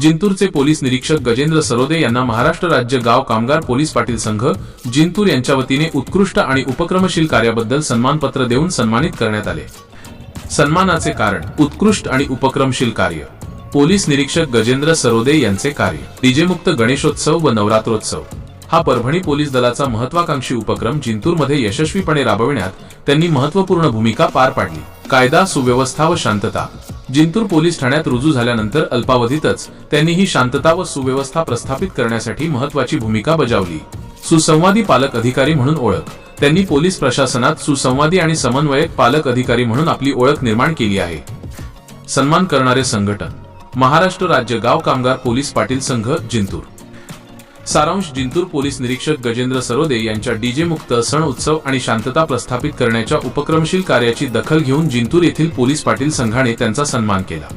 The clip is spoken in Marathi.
जिंतूरचे पोलीस निरीक्षक गजेंद्र सरोदे यांना महाराष्ट्र राज्य गाव कामगार पोलीस पाटील संघ जिंतूर यांच्या वतीने उत्कृष्ट आणि उपक्रमशील कार्याबद्दल सन्मानपत्र देऊन सन्मानित करण्यात आले. सन्मानाचे कारण उत्कृष्ट आणि उपक्रमशील कार्य. पोलीस निरीक्षक गजेंद्र सरोदे यांचे कार्य डीजेमुक्त गणेशोत्सव व नवरात्रोत्सव. हा परभणी पोलीस दलाचा महत्वाकांक्षी उपक्रम जिंतूरमध्ये यशस्वीपणे राबविण्यात त्यांनी महत्त्वपूर्ण भूमिका पार पाडली. कायदा सुव्यवस्था व शांतता जिंतूर पोलीस ठाण्यात रुजू झाल्यानंतर अल्पावधीतच त्यांनी ही शांतता व सुव्यवस्था प्रस्थापित करण्यासाठी महत्वाची भूमिका बजावली. सुसंवादी पालक अधिकारी म्हणून ओळख. त्यांनी पोलीस प्रशासनात सुसंवादी आणि समन्वयक पालक अधिकारी म्हणून आपली ओळख निर्माण केली आहे. सन्मान करणारे संघटन. महाराष्ट्र राज्य गाव कामगार पोलीस पाटील संघ जिंतूर. सारांश जिंतूर पोलीस निरीक्षक गजेंद्र सरोदे यांच्या डीजे मुक्त सण उत्सव आणि शांतता प्रस्थापित करण्याच्या उपक्रमशील कार्याची दखल घेऊन जिंतूर येथील पोलीस पाटील संघाने त्यांचा सन्मान केला.